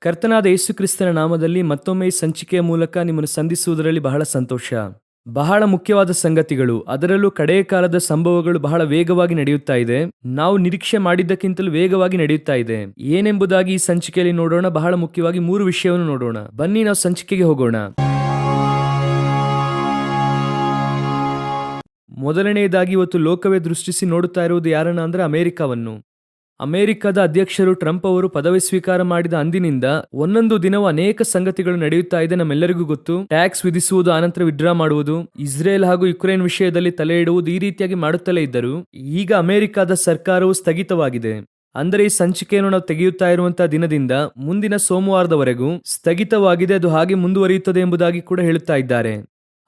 ಕರ್ತನಾದ ಯೇಸುಕ್ರಿಸ್ತನ ನಾಮದಲ್ಲಿ ಮತ್ತೊಮ್ಮೆ ಈ ಸಂಚಿಕೆಯ ಮೂಲಕ ನಿಮ್ಮನ್ನು ಸಂಧಿಸುವುದರಲ್ಲಿ ಬಹಳ ಸಂತೋಷ. ಬಹಳ ಮುಖ್ಯವಾದ ಸಂಗತಿಗಳು, ಅದರಲ್ಲೂ ಕಡೆಯ ಕಾಲದ ಸಂಭವಗಳು ಬಹಳ ವೇಗವಾಗಿ ನಡೆಯುತ್ತಾ ಇದೆ. ನಾವು ನಿರೀಕ್ಷೆ ಮಾಡಿದ್ದಕ್ಕಿಂತಲೂ ವೇಗವಾಗಿ ನಡೆಯುತ್ತಾ ಇದೆ. ಏನೆಂಬುದಾಗಿ ಈ ಸಂಚಿಕೆಯಲ್ಲಿ ನೋಡೋಣ, ಬಹಳ ಮುಖ್ಯವಾಗಿ ಮೂರು ವಿಷಯವನ್ನು ನೋಡೋಣ. ಬನ್ನಿ, ನಾವು ಸಂಚಿಕೆಗೆ ಹೋಗೋಣ. ಮೊದಲನೆಯದಾಗಿ ಇವತ್ತು ಲೋಕವೇ ದೃಷ್ಟಿಸಿ ನೋಡುತ್ತಾ ಇರುವುದು ಯಾರನ್ನ ಅಂದ್ರೆ ಅಮೆರಿಕವನ್ನು. ಅಮೆರಿಕದ ಅಧ್ಯಕ್ಷರು ಟ್ರಂಪ್ ಅವರು ಪದವಿ ಸ್ವೀಕಾರ ಮಾಡಿದ ಅಂದಿನಿಂದ ಒಂದೊಂದು ದಿನವೂ ಅನೇಕ ಸಂಗತಿಗಳು ನಡೆಯುತ್ತಾ ಇದೆ ನಮ್ಮೆಲ್ಲರಿಗೂ ಗೊತ್ತು. ಟ್ಯಾಕ್ಸ್ ವಿಧಿಸುವುದು ಆನಂತರ ವಿಡ್ರಾ ಮಾಡುವುದು, ಇಸ್ರೇಲ್ ಹಾಗೂ ಯುಕ್ರೇನ್ ವಿಷಯದಲ್ಲಿ ತಲೆ ಇಡುವುದು ಈ ರೀತಿಯಾಗಿ ಮಾಡುತ್ತಲೇ ಇದ್ದರು, ಈಗ ಅಮೆರಿಕದ ಸರ್ಕಾರವು ಸ್ಥಗಿತವಾಗಿದೆ. ಅಂದರೆ ಈ ಸಂಚಿಕೆಯನ್ನು ನಾವು ತೆಗೆಯುತ್ತಾ ಇರುವಂತಹ ದಿನದಿಂದ ಮುಂದಿನ ಸೋಮವಾರದವರೆಗೂ ಸ್ಥಗಿತವಾಗಿದೆ, ಅದು ಹಾಗೆ ಮುಂದುವರಿಯುತ್ತದೆ ಎಂಬುದಾಗಿ ಕೂಡ ಹೇಳುತ್ತಾ ಇದ್ದಾರೆ.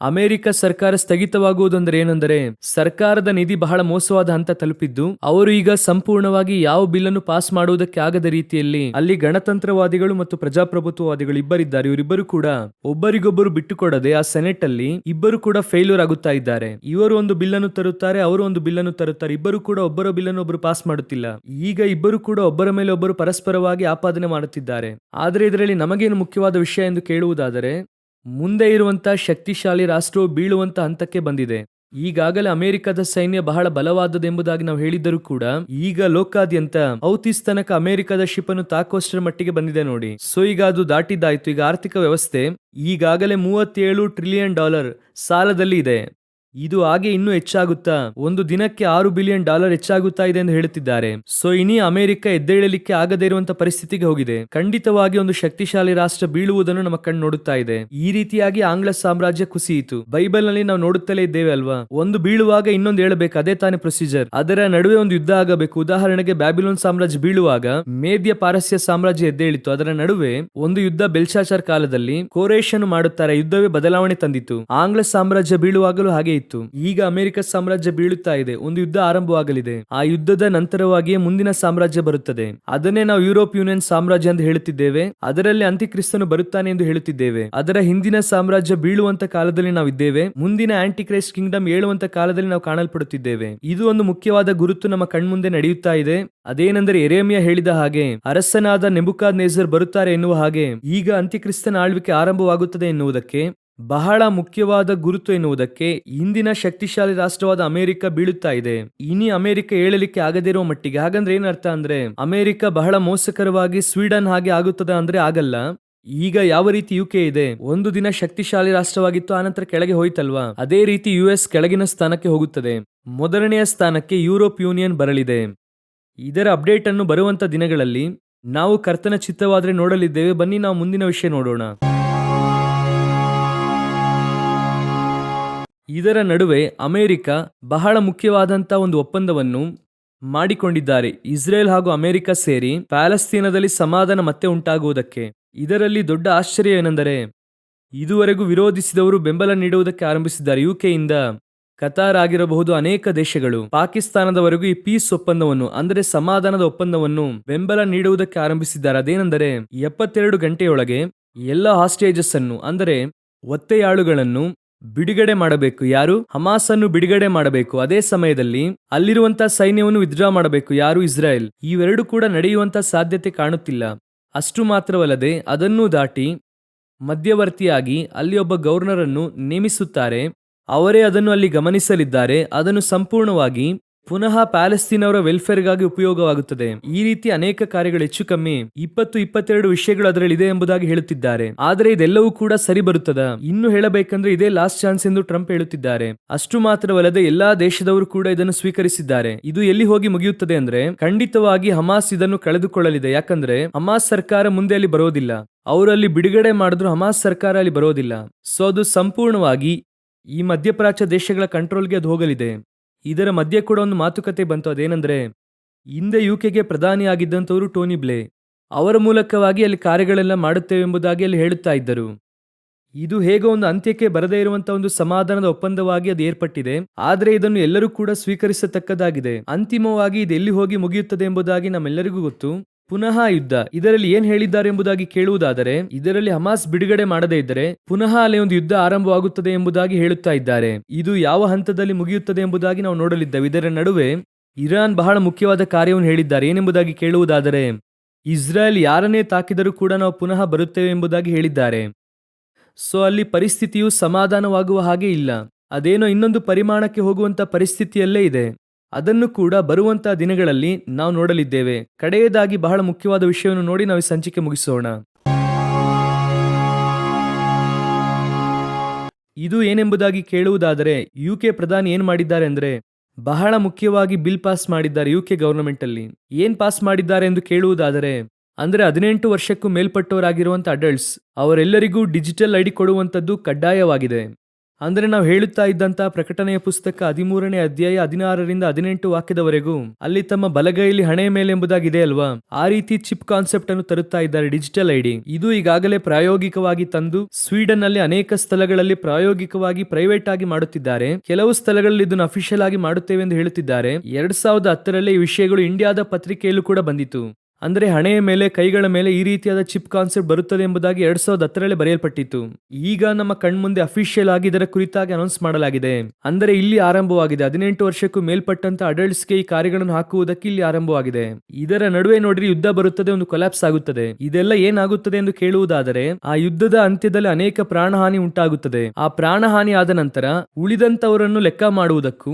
ಅಮೆರಿಕ ಸರ್ಕಾರ ಸ್ಥಗಿತವಾಗುವುದೆಂದರೆ ಏನೆಂದರೆ, ಸರ್ಕಾರದ ನಿಧಿ ಬಹಳ ಮೋಸವಾದ ಹಂತ ತಲುಪಿದ್ದು, ಅವರು ಈಗ ಸಂಪೂರ್ಣವಾಗಿ ಯಾವ ಬಿಲ್ ಅನ್ನು ಪಾಸ್ ಮಾಡುವುದಕ್ಕೆ ಆಗದ ರೀತಿಯಲ್ಲಿ ಅಲ್ಲಿ ಗಣತಂತ್ರವಾದಿಗಳು ಮತ್ತು ಪ್ರಜಾಪ್ರಭುತ್ವವಾದಿಗಳು ಇಬ್ಬರಿದ್ದಾರೆ. ಇವರಿಬ್ಬರು ಕೂಡ ಒಬ್ಬರಿಗೊಬ್ಬರು ಬಿಟ್ಟುಕೊಡದೆ ಆ ಸೆನೆಟ್ ಅಲ್ಲಿ ಇಬ್ಬರು ಕೂಡ ಫೇಲ್ಯೂರ್ ಆಗುತ್ತಾ ಇದ್ದಾರೆ. ಇವರು ಒಂದು ಬಿಲ್ ಅನ್ನು ತರುತ್ತಾರೆ, ಅವರು ಒಂದು ಬಿಲ್ ಅನ್ನು ತರುತ್ತಾರೆ. ಇಬ್ಬರು ಕೂಡ ಒಬ್ಬರ ಬಿಲ್ ಅನ್ನು ಒಬ್ಬರು ಪಾಸ್ ಮಾಡುತ್ತಿಲ್ಲ. ಈಗ ಇಬ್ಬರು ಕೂಡ ಒಬ್ಬರ ಮೇಲೆ ಒಬ್ಬರು ಪರಸ್ಪರವಾಗಿ ಆಪಾದನೆ ಮಾಡುತ್ತಿದ್ದಾರೆ. ಆದರೆ ಇದರಲ್ಲಿ ನಮಗೇನು ಮುಖ್ಯವಾದ ವಿಷಯ ಎಂದು ಕೇಳುವುದಾದರೆ ಮುಂದೆ ಇರುವಂತ ಶಕ್ತಿಶಾಲಿ ರಾಷ್ಟ್ರವು ಬೀಳುವಂತ ಹಂತಕ್ಕೆ ಬಂದಿದೆ. ಈಗಾಗಲೇ ಅಮೆರಿಕದ ಸೈನ್ಯ ಬಹಳ ಬಲವಾದದೆಂಬುದಾಗಿ ನಾವು ಹೇಳಿದ್ದರೂ ಕೂಡ ಈಗ ಲೋಕಾದ್ಯಂತ ಔತಿಸ್ ತನಕ ಅಮೆರಿಕದ ಶಿಪ್ ಅನ್ನು ತಾಕುವಷ್ಟರ ಮಟ್ಟಿಗೆ ಬಂದಿದೆ ನೋಡಿ. ಸೊ, ಈಗ ಅದು ದಾಟಿದ್ದಾಯ್ತು. ಈಗ ಆರ್ಥಿಕ ವ್ಯವಸ್ಥೆ ಈಗಾಗಲೇ ಮೂವತ್ತೇಳು ಟ್ರಿಲಿಯನ್ ಡಾಲರ್ ಸಾಲದಲ್ಲಿ ಇದೆ. ಇದು ಹಾಗೆ ಇನ್ನೂ ಹೆಚ್ಚಾಗುತ್ತಾ? ಒಂದು ದಿನಕ್ಕೆ ಆರು ಬಿಲಿಯನ್ ಡಾಲರ್ ಹೆಚ್ಚಾಗುತ್ತಾ ಇದೆ ಎಂದು ಹೇಳುತ್ತಿದ್ದಾರೆ. ಸೊ ಇನಿ ಅಮೆರಿಕ ಎದ್ದೇಳಲಿಕ್ಕೆ ಆಗದೇ ಇರುವಂತಹ ಪರಿಸ್ಥಿತಿಗೆ ಹೋಗಿದೆ. ಖಂಡಿತವಾಗಿ ಒಂದು ಶಕ್ತಿಶಾಲಿ ರಾಷ್ಟ್ರ ಬೀಳುವುದನ್ನು ನಮ್ಮ ಕಣ್ಣು ನೋಡುತ್ತಾ ಇದೆ. ಈ ರೀತಿಯಾಗಿ ಆಂಗ್ಲ ಸಾಮ್ರಾಜ್ಯ ಕುಸಿಯಿತು ಬೈಬಲ್ನಲ್ಲಿ ನಾವು ನೋಡುತ್ತಲೇ ಇದ್ದೇವೆ ಅಲ್ವಾ? ಒಂದು ಬೀಳುವಾಗ ಇನ್ನೊಂದು ಹೇಳಬೇಕು, ಅದೇ ತಾನೇ ಪ್ರೊಸೀಜರ್. ಅದರ ನಡುವೆ ಒಂದು ಯುದ್ಧ ಆಗಬೇಕು. ಉದಾಹರಣೆಗೆ ಬ್ಯಾಬಿಲೋನ್ ಸಾಮ್ರಾಜ್ಯ ಬೀಳುವಾಗ ಮೇದ್ಯ ಪಾರಸ್ಯ ಸಾಮ್ರಾಜ್ಯ ಎದ್ದೇಳಿತು ಅದರ ನಡುವೆ ಒಂದು ಯುದ್ಧ ಬೆಲ್ಶಾಚಾರ್ ಕಾಲದಲ್ಲಿ ಕೋರೇಷನ್ ಮಾಡುತ್ತಾರೆ. ಯುದ್ಧವೇ ಬದಲಾವಣೆ ತಂದಿತು ಆಂಗ್ಲ ಸಾಮ್ರಾಜ್ಯ ಬೀಳುವಾಗಲೂ ಹಾಗೆ ಇತ್ತು. ಈಗ ಅಮೆರಿಕ ಸಾಮ್ರಾಜ್ಯ ಬೀಳುತ್ತಾ ಇದೆ. ಒಂದು ಯುದ್ಧ ಆರಂಭವಾಗಲಿದೆ. ಆ ಯುದ್ಧದ ನಂತರವಾಗಿಯೇ ಮುಂದಿನ ಸಾಮ್ರಾಜ್ಯ ಬರುತ್ತದೆ. ಅದನ್ನೇ ನಾವು ಯುರೋಪ್ ಯೂನಿಯನ್ ಸಾಮ್ರಾಜ್ಯ ಎಂದು ಹೇಳುತ್ತಿದ್ದೇವೆ. ಅದರಲ್ಲಿ ಅಂತಿಕ್ರಿಸ್ತನು ಬರುತ್ತಾನೆ ಎಂದು ಹೇಳುತ್ತಿದ್ದೇವೆ. ಅದರ ಹಿಂದಿನ ಸಾಮ್ರಾಜ್ಯ ಬೀಳುವಂತ ಕಾಲದಲ್ಲಿ ನಾವು ಇದ್ದೇವೆ. ಮುಂದಿನ ಆಂಟಿ ಕ್ರೈಸ್ಟ್ ಕಿಂಗ್ಡಮ್ ಏಳುವಂತ ಕಾಲದಲ್ಲಿ ನಾವು ಕಾಣಲ್ಪಡುತ್ತಿದ್ದೇವೆ. ಇದು ಒಂದು ಮುಖ್ಯವಾದ ಗುರುತು ನಮ್ಮ ಕಣ್ಮುಂದೆ ನಡೆಯುತ್ತಾ ಇದೆ. ಅದೇನೆಂದರೆ ಎರೇಮಿಯ ಹೇಳಿದ ಹಾಗೆ, ಅರಸನಾದ ನೆಬುಕಾದ್ ನೇಸರ್ ಬರುತ್ತಾರೆ ಎನ್ನುವ ಹಾಗೆ, ಈಗ ಅಂತ್ಯಕ್ರಿಸ್ತನ ಆಳ್ವಿಕೆ ಆರಂಭವಾಗುತ್ತದೆ ಎನ್ನುವುದಕ್ಕೆ ಬಹಳ ಮುಖ್ಯವಾದ ಗುರುತು ಎನ್ನುವುದಕ್ಕೆ ಇಂದಿನ ಶಕ್ತಿಶಾಲಿ ರಾಷ್ಟ್ರವಾದ ಅಮೆರಿಕ ಬೀಳುತ್ತಾ ಇದೆ. ಇನಿ ಅಮೆರಿಕ ಹೇಳಲಿಕ್ಕೆ ಆಗದಿರುವ ಮಟ್ಟಿಗೆ, ಹಾಗಂದ್ರೆ ಏನರ್ಥ ಅಂದ್ರೆ, ಅಮೆರಿಕ ಬಹಳ ಮೋಸಕರವಾಗಿ ಸ್ವೀಡನ್ ಹಾಗೆ ಆಗುತ್ತದೆ ಅಂದ್ರೆ ಆಗಲ್ಲ. ಈಗ ಯಾವ ರೀತಿ ಯು ಕೆ ಇದೆ, ಒಂದು ದಿನ ಶಕ್ತಿಶಾಲಿ ರಾಷ್ಟ್ರವಾಗಿತ್ತು ಆನಂತರ ಕೆಳಗೆ ಹೋಯ್ತಲ್ವಾ? ಅದೇ ರೀತಿ ಯು ಎಸ್ ಕೆಳಗಿನ ಸ್ಥಾನಕ್ಕೆ ಹೋಗುತ್ತದೆ. ಮೊದಲನೆಯ ಸ್ಥಾನಕ್ಕೆ ಯುರೋಪ್ ಯೂನಿಯನ್ ಬರಲಿದೆ. ಇದರ ಅಪ್ಡೇಟ್ ಅನ್ನು ಬರುವಂತ ದಿನಗಳಲ್ಲಿ ನಾವು ಕರ್ತನ ಚಿತ್ತವಾದ್ರೆ ನೋಡಲಿದ್ದೇವೆ. ಬನ್ನಿ ನಾವು ಮುಂದಿನ ವಿಷಯ ನೋಡೋಣ. ಇದರ ನಡುವೆ ಅಮೆರಿಕ ಬಹಳ ಮುಖ್ಯವಾದಂಥ ಒಂದು ಒಪ್ಪಂದವನ್ನು ಮಾಡಿಕೊಂಡಿದ್ದಾರೆ. ಇಸ್ರೇಲ್ ಹಾಗೂ ಅಮೆರಿಕ ಸೇರಿ ಪ್ಯಾಲೆಸ್ತೀನದಲ್ಲಿ ಸಮಾಧಾನ ಮತ್ತೆ ಉಂಟಾಗುವುದಕ್ಕೆ. ಇದರಲ್ಲಿ ದೊಡ್ಡ ಆಶ್ಚರ್ಯ ಏನೆಂದರೆ, ಇದುವರೆಗೂ ವಿರೋಧಿಸಿದವರು ಬೆಂಬಲ ನೀಡುವುದಕ್ಕೆ ಆರಂಭಿಸಿದ್ದಾರೆ. ಯುಕೆಯಿಂದ ಕತಾರ್ ಆಗಿರಬಹುದು ಅನೇಕ ದೇಶಗಳು. ಪಾಕಿಸ್ತಾನದವರೆಗೂ ಈ ಪೀಸ್ ಒಪ್ಪಂದವನ್ನು, ಅಂದರೆ ಸಮಾಧಾನದ ಒಪ್ಪಂದವನ್ನು ಬೆಂಬಲ ನೀಡುವುದಕ್ಕೆ ಆರಂಭಿಸಿದ್ದಾರೆ. ಅದೇನೆಂದರೆ, ಎಪ್ಪತ್ತೆರಡು ಗಂಟೆಯೊಳಗೆ ಎಲ್ಲ ಹಾಸ್ಟೇಜಸ್ ಅನ್ನು ಅಂದರೆ ಒತ್ತೆಯಾಳುಗಳನ್ನು ಬಿಡುಗಡೆ ಮಾಡಬೇಕು. ಯಾರು? ಹಮಾಸ್ ಅನ್ನು ಬಿಡುಗಡೆ ಮಾಡಬೇಕು. ಅದೇ ಸಮಯದಲ್ಲಿ ಅಲ್ಲಿರುವಂತಹ ಸೈನ್ಯವನ್ನು ವಿತ್ಡ್ರಾ ಮಾಡಬೇಕು. ಯಾರು? ಇಸ್ರಾಯೇಲ್. ಇವೆರಡು ಕೂಡ ನಡೆಯುವಂತ ಸಾಧ್ಯತೆ ಕಾಣುತ್ತಿಲ್ಲ. ಅಷ್ಟು ಮಾತ್ರವಲ್ಲದೆ ಅದನ್ನು ದಾಟಿ ಮಧ್ಯವರ್ತಿಯಾಗಿ ಅಲ್ಲಿ ಒಬ್ಬ ಗವರ್ನರ್ ಅನ್ನು ನೇಮಿಸುತ್ತಾರೆ. ಅವರೇ ಅದನ್ನು ಅಲ್ಲಿ ಗಮನಿಸಲಿದ್ದಾರೆ. ಅದನ್ನು ಸಂಪೂರ್ಣವಾಗಿ ಪುನಃ ಪ್ಯಾಲೆಸ್ತೀನವರ ವೆಲ್ಫೇರ್ಗಾಗಿ ಉಪಯೋಗವಾಗುತ್ತದೆ. ಈ ರೀತಿ ಅನೇಕ ಕಾರ್ಯಗಳು ಹೆಚ್ಚು ಕಮ್ಮಿ ಇಪ್ಪತ್ತು ಇಪ್ಪತ್ತೆರಡು ವಿಷಯಗಳು ಅದರಲ್ಲಿ ಇದೆ ಎಂಬುದಾಗಿ ಹೇಳುತ್ತಿದ್ದಾರೆ. ಆದರೆ ಇದೆಲ್ಲವೂ ಕೂಡ ಸರಿ ಬರುತ್ತದ? ಇನ್ನು ಹೇಳಬೇಕಂದ್ರೆ ಇದೇ ಲಾಸ್ಟ್ ಚಾನ್ಸ್ ಎಂದು ಟ್ರಂಪ್ ಹೇಳುತ್ತಿದ್ದಾರೆ. ಅಷ್ಟು ಮಾತ್ರವಲ್ಲದೆ ಎಲ್ಲಾ ದೇಶದವರು ಕೂಡ ಇದನ್ನು ಸ್ವೀಕರಿಸಿದ್ದಾರೆ. ಇದು ಎಲ್ಲಿ ಹೋಗಿ ಮುಗಿಯುತ್ತದೆ ಅಂದ್ರೆ ಖಂಡಿತವಾಗಿ ಹಮಾಸ್ ಇದನ್ನು ಕಳೆದುಕೊಳ್ಳಲಿದೆ. ಯಾಕಂದ್ರೆ ಹಮಾಸ್ ಸರ್ಕಾರ ಮುಂದೆ ಅಲ್ಲಿ ಬರೋದಿಲ್ಲ. ಅವರಲ್ಲಿ ಬಿಡುಗಡೆ ಮಾಡಿದ್ರು ಹಮಾಸ್ ಸರ್ಕಾರ ಅಲ್ಲಿ ಬರೋದಿಲ್ಲ. ಸೊ ಅದು ಸಂಪೂರ್ಣವಾಗಿ ಈ ಮಧ್ಯಪ್ರಾಚ್ಯ ದೇಶಗಳ ಕಂಟ್ರೋಲ್ಗೆ ಅದು ಹೋಗಲಿದೆ. ಇದರ ಮಧ್ಯೆ ಕೂಡ ಒಂದು ಮಾತುಕತೆ ಬಂತು. ಅದೇನೆಂದರೆ, ಹಿಂದೆ ಯು ಕೆಗೆ ಪ್ರಧಾನಿ ಆಗಿದ್ದಂಥವರು ಟೋನಿ ಬ್ಲೇ, ಅವರ ಮೂಲಕವಾಗಿ ಅಲ್ಲಿ ಕಾರ್ಯಗಳೆಲ್ಲ ಮಾಡುತ್ತೇವೆ ಎಂಬುದಾಗಿ ಅಲ್ಲಿ ಹೇಳುತ್ತಾ ಇದ್ದರು. ಇದು ಹೇಗೋ ಒಂದು ಅಂತ್ಯಕ್ಕೆ ಬರದೇ ಇರುವಂತಹ ಒಂದು ಸಮಾಧಾನದ ಒಪ್ಪಂದವಾಗಿ ಅದು ಏರ್ಪಟ್ಟಿದೆ. ಆದರೆ ಇದನ್ನು ಎಲ್ಲರೂ ಕೂಡ ಸ್ವೀಕರಿಸತಕ್ಕದಾಗಿದೆ ಅಂತಿಮವಾಗಿ ಇದು ಹೋಗಿ ಮುಗಿಯುತ್ತದೆ ಎಂಬುದಾಗಿ ನಮ್ಮೆಲ್ಲರಿಗೂ ಗೊತ್ತು. ಪುನಃ ಯುದ್ಧ ಇದರಲ್ಲಿ ಏನ್ ಹೇಳಿದ್ದಾರೆ ಎಂಬುದಾಗಿ ಕೇಳುವುದಾದರೆ, ಇದರಲ್ಲಿ ಹಮಾಸ್ ಬಿಡುಗಡೆ ಮಾಡದೇ ಇದ್ದರೆ, ಪುನಃ ಅಲ್ಲಿ ಒಂದು ಯುದ್ಧ ಆರಂಭವಾಗುತ್ತದೆ ಎಂಬುದಾಗಿ ಹೇಳುತ್ತಾ ಇದ್ದಾರೆ. ಇದು ಯಾವ ಹಂತದಲ್ಲಿ ಮುಗಿಯುತ್ತದೆ ಎಂಬುದಾಗಿ ನಾವು ನೋಡಲಿದ್ದೇವೆ. ಇದರ ನಡುವೆ ಇರಾನ್ ಬಹಳ ಮುಖ್ಯವಾದ ಕಾರ್ಯವನ್ನು ಹೇಳಿದ್ದಾರೆ. ಏನೆಂಬುದಾಗಿ ಕೇಳುವುದಾದರೆ, ಇಸ್ರಾಯೇಲ್ ಯಾರನ್ನೇ ತಾಕಿದರೂ ಕೂಡ ನಾವು ಪುನಃ ಬರುತ್ತೇವೆ ಎಂಬುದಾಗಿ ಹೇಳಿದ್ದಾರೆ. ಸೊ, ಅಲ್ಲಿ ಪರಿಸ್ಥಿತಿಯು ಸಮಾಧಾನವಾಗುವ ಹಾಗೆ ಇಲ್ಲ. ಅದೇನೋ ಇನ್ನೊಂದು ಪರಿಮಾಣಕ್ಕೆ ಹೋಗುವಂತ ಪರಿಸ್ಥಿತಿಯಲ್ಲೇ ಇದೆ. ಅದನ್ನು ಕೂಡ ಬರುವಂತಹ ದಿನಗಳಲ್ಲಿ ನಾವು ನೋಡಲಿದ್ದೇವೆ. ಕಡೆಯದಾಗಿ ಬಹಳ ಮುಖ್ಯವಾದ ವಿಷಯವನ್ನು ನೋಡಿ ನಾವು ಸಂಚಿಕೆ ಮುಗಿಸೋಣ. ಇದು ಏನೆಂಬುದಾಗಿ ಕೇಳುವುದಾದರೆ ಯು ಕೆ ಪ್ರಧಾನಿ ಏನ್ ಮಾಡಿದ್ದಾರೆ ಅಂದ್ರೆ, ಬಹಳ ಮುಖ್ಯವಾಗಿ ಬಿಲ್ ಪಾಸ್ ಮಾಡಿದ್ದಾರೆ ಯು ಕೆ ಗವರ್ನಮೆಂಟ್ ಅಲ್ಲಿ ಏನ್ ಪಾಸ್ ಮಾಡಿದ್ದಾರೆ ಎಂದು ಕೇಳುವುದಾದರೆ, ಅಂದ್ರೆ ಹದಿನೆಂಟು ವರ್ಷಕ್ಕೂ ಮೇಲ್ಪಟ್ಟವರಾಗಿರುವಂತಹ ಅಡಲ್ಟ್ಸ್, ಅವರೆಲ್ಲರಿಗೂ ಡಿಜಿಟಲ್ ಐಡಿ ಕೊಡುವಂತದ್ದು ಕಡ್ಡಾಯವಾಗಿದೆ. ಅಂದ್ರೆ ನಾವು ಹೇಳುತ್ತಾ ಇದ್ದಂತಹ ಪ್ರಕಟಣೆಯ ಪುಸ್ತಕ ಹದಿಮೂರನೇ ಅಧ್ಯಾಯ ಹದಿನಾರರಿಂದ ಹದಿನೆಂಟು ವಾಕ್ಯದವರೆಗೂ, ಅಲ್ಲಿ ತಮ್ಮ ಬಲಗೈಯಲ್ಲಿ ಹಣೆಯ ಮೇಲೆ ಎಂಬುದಾಗಿದೆ ಅಲ್ವಾ? ಆ ರೀತಿ ಚಿಪ್ ಕಾನ್ಸೆಪ್ಟ್ ಅನ್ನು ತರುತ್ತಾ ಇದ್ದಾರೆ ಡಿಜಿಟಲ್ ಐಡಿ ಇದು ಈಗಾಗಲೇ ಪ್ರಾಯೋಗಿಕವಾಗಿ ತಂದು ಸ್ವೀಡನ್ನಲ್ಲಿ ಅನೇಕ ಸ್ಥಳಗಳಲ್ಲಿ ಪ್ರಾಯೋಗಿಕವಾಗಿ ಪ್ರೈವೇಟ್ ಆಗಿ ಮಾಡುತ್ತಿದ್ದಾರೆ. ಕೆಲವು ಸ್ಥಳಗಳಲ್ಲಿ ಇದನ್ನು ಅಫಿಷಿಯಲ್ ಆಗಿ ಮಾಡುತ್ತೇವೆ ಎಂದು ಹೇಳುತ್ತಿದ್ದಾರೆ. ಎರಡ್ ಸಾವಿರದ ಹತ್ತರಲ್ಲಿ ಈ ವಿಷಯಗಳು ಇಂಡಿಯಾದ ಪತ್ರಿಕೆಯಲ್ಲೂ ಕೂಡ ಬಂದಿತು ಅಂದ್ರೆ ಹಣೆಯ ಮೇಲೆ, ಕೈಗಳ ಮೇಲೆ ಈ ರೀತಿಯಾದ ಚಿಪ್ ಕಾನ್ಸೆಪ್ಟ್ ಬರುತ್ತದೆ ಎಂಬುದಾಗಿ ಎರಡ್ ಸಾವಿರದ ಹತ್ತರಲ್ಲಿ ಬರೆಯಲ್ಪಟ್ಟಿತ್ತು. ಈಗ ನಮ್ಮ ಕಣ್ಮುಂದೆ ಅಫಿಷಿಯಲ್ ಆಗಿ ಇದರ ಕುರಿತಾಗಿ ಅನೌನ್ಸ್ ಮಾಡಲಾಗಿದೆ. ಅಂದರೆ ಇಲ್ಲಿ ಆರಂಭವಾಗಿದೆ. ಹದಿನೆಂಟು ವರ್ಷಕ್ಕೂ ಮೇಲ್ಪಟ್ಟಂತ ಅಡಲ್ಟ್ಸ್ಗೆ ಈ ಕಾರ್ಯಗಳನ್ನು ಹಾಕುವುದಕ್ಕೆ ಇಲ್ಲಿ ಆರಂಭವಾಗಿದೆ. ಇದರ ನಡುವೆ ನೋಡಿರಿ ಯುದ್ಧ ಬರುತ್ತದೆ, ಒಂದು ಕೊಲಾಪ್ಸ್ ಆಗುತ್ತದೆ. ಇದೆಲ್ಲ ಏನಾಗುತ್ತದೆ ಎಂದು ಕೇಳುವುದಾದರೆ, ಆ ಯುದ್ಧದ ಅಂತ್ಯದಲ್ಲಿ ಅನೇಕ ಪ್ರಾಣಹಾನಿ ಉಂಟಾಗುತ್ತದೆ. ಆ ಪ್ರಾಣಹಾನಿ ಆದ ನಂತರ ಉಳಿದಂತವರನ್ನು ಲೆಕ್ಕ ಮಾಡುವುದಕ್ಕೂ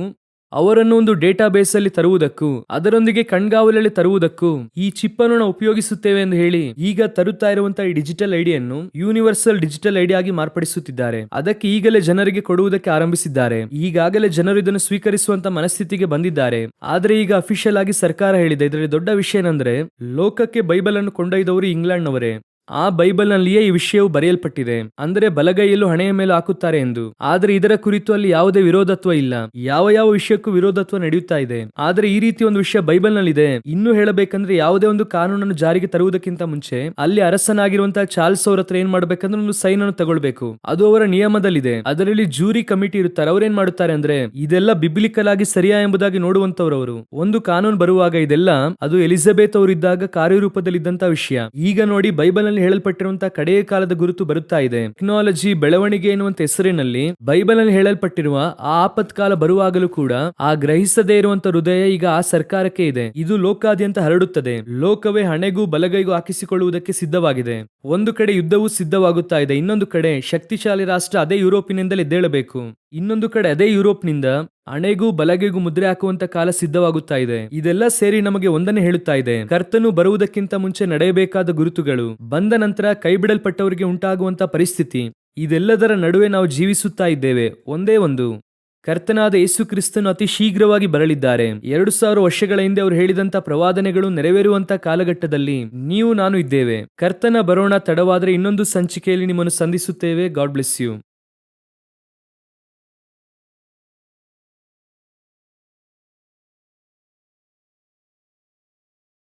ಅವರನ್ನು ಒಂದು ಡೇಟಾ ಅಲ್ಲಿ ತರುವುದಕ್ಕೂ, ಅದರೊಂದಿಗೆ ಕಣ್ಗಾವಲಲ್ಲಿ ತರುವುದಕ್ಕೂ ಈ ಚಿಪ್ ಅನ್ನು ನಾವು ಉಪಯೋಗಿಸುತ್ತೇವೆ ಎಂದು ಹೇಳಿ ಈಗ ತರುತ್ತಾ ಇರುವಂತಹ ಈ ಡಿಜಿಟಲ್ ಐಡಿಯನ್ನು ಯೂನಿವರ್ಸಲ್ ಡಿಜಿಟಲ್ ಐಡಿ ಆಗಿ ಮಾರ್ಪಡಿಸುತ್ತಿದ್ದಾರೆ. ಅದಕ್ಕೆ ಈಗಲೇ ಜನರಿಗೆ ಕೊಡುವುದಕ್ಕೆ ಆರಂಭಿಸಿದ್ದಾರೆ. ಈಗಾಗಲೇ ಜನರು ಇದನ್ನು ಸ್ವೀಕರಿಸುವಂತ ಮನಸ್ಥಿತಿಗೆ ಬಂದಿದ್ದಾರೆ. ಆದರೆ ಈಗ ಅಫಿಷಿಯಲ್ ಆಗಿ ಸರ್ಕಾರ ಹೇಳಿದೆ. ಇದರಲ್ಲಿ ದೊಡ್ಡ ವಿಷಯ ಏನಂದ್ರೆ, ಲೋಕಕ್ಕೆ ಬೈಬಲ್ ಅನ್ನು ಕೊಂಡೊಯ್ದವರು ಇಂಗ್ಲೆಂಡ್ನವರೇ. ಆ ಬೈಬಲ್ನಲ್ಲಿಯೇ ಈ ವಿಷಯವು ಬರೆಯಲ್ಪಟ್ಟಿದೆ. ಅಂದರೆ ಬಲಗೈಯಲ್ಲೂ ಹಣೆಯ ಮೇಲೆ ಹಾಕುತ್ತಾರೆ ಎಂದು. ಆದರೆ ಇದರ ಕುರಿತು ಅಲ್ಲಿ ಯಾವುದೇ ವಿರೋಧತ್ವ ಇಲ್ಲ. ಯಾವ ಯಾವ ವಿಷಯಕ್ಕೂ ವಿರೋಧತ್ವ ನಡೆಯುತ್ತಾ ಇದೆ. ಆದರೆ ಈ ರೀತಿ ಒಂದು ವಿಷಯ ಬೈಬಲ್ನಲ್ಲಿದೆ. ಇನ್ನು ಹೇಳಬೇಕಂದ್ರೆ ಯಾವುದೇ ಒಂದು ಕಾನೂನನ್ನು ಜಾರಿಗೆ ತರುವುದಕ್ಕಿಂತ ಮುಂಚೆ ಅಲ್ಲಿ ಅರಸನಾಗಿರುವಂತಹ ಚಾರ್ಲ್ಸ್ ಅವ್ರ ಹತ್ರ ಏನ್ ಮಾಡ್ಬೇಕಂದ್ರೆ ಒಂದು ಸೈನ್ ಅನ್ನು ತಗೊಳ್ಬೇಕು. ಅದು ಅವರ ನಿಯಮದಲ್ಲಿದೆ. ಅದರಲ್ಲಿ ಜೂರಿ ಕಮಿಟಿ ಇರುತ್ತಾರೆ. ಅವ್ರೇನ್ ಮಾಡುತ್ತಾರೆ ಅಂದ್ರೆ ಇದೆಲ್ಲ ಬಿಬ್ಲಿಕಲ್ ಆಗಿ ಸರಿಯಾ ಎಂಬುದಾಗಿ ನೋಡುವಂತವರವರು ಒಂದು ಕಾನೂನು ಬರುವಾಗ ಇದೆಲ್ಲ ಅದು ಎಲಿಜಬೆತ್ ಅವರು ಇದ್ದಾಗ ಕಾರ್ಯರೂಪದಲ್ಲಿ ಇದ್ದಂತ ವಿಷಯ. ಈಗ ನೋಡಿ ಬೈಬಲ್ ನಲ್ಲಿ ಹೇಳಲ್ಪಟ್ಟಿರುವಂತಹ ಕಡೆಯ ಕಾಲದ ಗುರುತು ಬರುತ್ತಾ ಇದೆ. ಟೆಕ್ನಾಲಜಿ, ಬೆಳವಣಿಗೆ ಎನ್ನುವಂತ ಹೆಸರಿನಲ್ಲಿ ಬೈಬಲ್ನಲ್ಲಿ ಹೇಳಲ್ಪಟ್ಟಿರುವ ಆ ಆಪತ್ಕಾಲ ಬರುವಾಗಲೂ ಕೂಡ ಆ ಗ್ರಹಿಸದೇ ಇರುವಂತ ಹೃದಯ ಈಗ ಆ ಸರ್ಕಾರಕ್ಕೆ ಇದೆ. ಇದು ಲೋಕಾದ್ಯಂತ ಹರಡುತ್ತದೆ. ಲೋಕವೇ ಹಣೆಗೂ ಬಲಗೈಗೂ ಹಾಕಿಸಿಕೊಳ್ಳುವುದಕ್ಕೆ ಸಿದ್ಧವಾಗಿದೆ. ಒಂದು ಕಡೆ ಯುದ್ಧವೂ ಸಿದ್ಧವಾಗುತ್ತಾ ಇದೆ. ಇನ್ನೊಂದು ಕಡೆ ಶಕ್ತಿಶಾಲಿ ರಾಷ್ಟ್ರ ಅದೇ ಯುರೋಪಿನಿಂದಲೇ ಎದ್ದೇಳಬೇಕು. ಇನ್ನೊಂದು ಕಡೆ ಅದೇ ಯುರೋಪ್ನಿಂದ ಹಣೆಗೂ ಬಲಗೆಗೂ ಮುದ್ರೆ ಹಾಕುವಂತ ಕಾಲ ಸಿದ್ಧವಾಗುತ್ತಾ ಇದೆ. ಇದೆಲ್ಲ ಸೇರಿ ನಮಗೆ ಒಂದನ್ನೇ ಹೇಳುತ್ತಾ ಇದೆ. ಕರ್ತನು ಬರುವುದಕ್ಕಿಂತ ಮುಂಚೆ ನಡೆಯಬೇಕಾದ ಗುರುತುಗಳು, ಬಂದ ನಂತರ ಕೈಬಿಡಲ್ಪಟ್ಟವರಿಗೆ ಉಂಟಾಗುವಂತ ಪರಿಸ್ಥಿತಿ, ಇದೆಲ್ಲದರ ನಡುವೆ ನಾವು ಜೀವಿಸುತ್ತಾ ಇದ್ದೇವೆ. ಒಂದೇ ಒಂದು. ಕರ್ತನಾದ ಯೇಸು ಕ್ರಿಸ್ತನು ಅತಿ ಶೀಘ್ರವಾಗಿ ಬರಲಿದ್ದಾರೆ. ಎರಡು ಸಾವಿರ ವರ್ಷಗಳ ಹಿಂದೆ ಅವರು ಹೇಳಿದಂತ ಪ್ರವಾದನೆಗಳು ನೆರವೇರುವಂತ ಕಾಲಘಟ್ಟದಲ್ಲಿ ನೀವು ನಾನು ಇದ್ದೇವೆ. ಕರ್ತನ ಬರೋಣ ತಡವಾದರೆ ಇನ್ನೊಂದು ಸಂಚಿಕೆಯಲ್ಲಿ ನಿಮ್ಮನ್ನು ಸಂಧಿಸುತ್ತೇವೆ. God bless you.